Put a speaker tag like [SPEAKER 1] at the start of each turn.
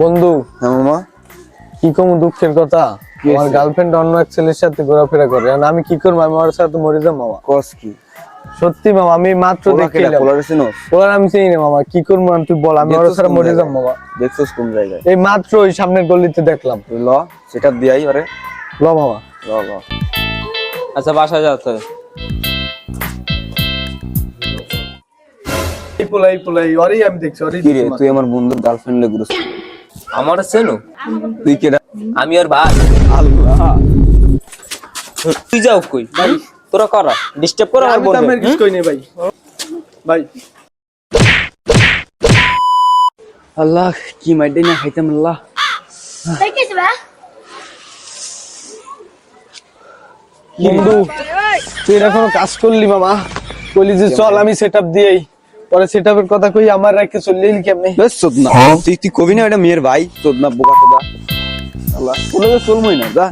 [SPEAKER 1] বন্ধু।
[SPEAKER 2] হ্যাঁ মামা।
[SPEAKER 1] কি কম দুঃখের কথা? আমার গার্লফ্রেন্ড অন্য এক ছেলের সাথে ঘোরাফেরা করে। আর আমি কি করব? আমি ওর সাথে মরে যাব মামা।
[SPEAKER 2] কস কি?
[SPEAKER 1] সত্যি মামা আমি মাত্র দেখলাম
[SPEAKER 2] পোলারে
[SPEAKER 1] আমি চিনি না মামা। কি করব? আমি তুই বল আমি ওর সাথে মরে? যাব মামা।
[SPEAKER 2] দেখছস কোন জায়গায়?
[SPEAKER 1] এই মাত্র ওই সামনের গলিতে দেখলাম।
[SPEAKER 2] তুই ল সেটা দিয়াই ওরে।
[SPEAKER 1] ল মামা।
[SPEAKER 2] ল ল।
[SPEAKER 3] আচ্ছা বাসা যাতে
[SPEAKER 1] এই পোলাই পোলাই ওরই আমি দেখছি ওরই
[SPEAKER 2] কি রে তুই আমার বন্ধুর গার্লফ্রেন্ড লে ঘুরছিস
[SPEAKER 3] আমার চেনো
[SPEAKER 2] তুই কেডা
[SPEAKER 3] আমি আর ভাই।
[SPEAKER 2] আল্লাহ
[SPEAKER 3] তুই যাও কই? তোরা করা। ডিস্টার্ব কর আমার
[SPEAKER 1] আমি
[SPEAKER 3] বন্ধু।
[SPEAKER 1] আমার কিছু কই নাই ভাই। ভাই।
[SPEAKER 2] আল্লাহ কি মাইডে না খাইতাম আল্লাহ।
[SPEAKER 4] দেখেছি বা।
[SPEAKER 1] বন্ধু তুই এখনও কাজ করলি মামা। বলি যে চল আমি সেট আপ দিয়েই। পরে সেট আপের কথা কই আমার রাখে চললি কেমনে
[SPEAKER 2] বেশ চোদনা তুই তুই কবি না এটা মেয়ের ভাই? চোদনা বোকা চোদা আল্লাহ কোনো চলমই না যা।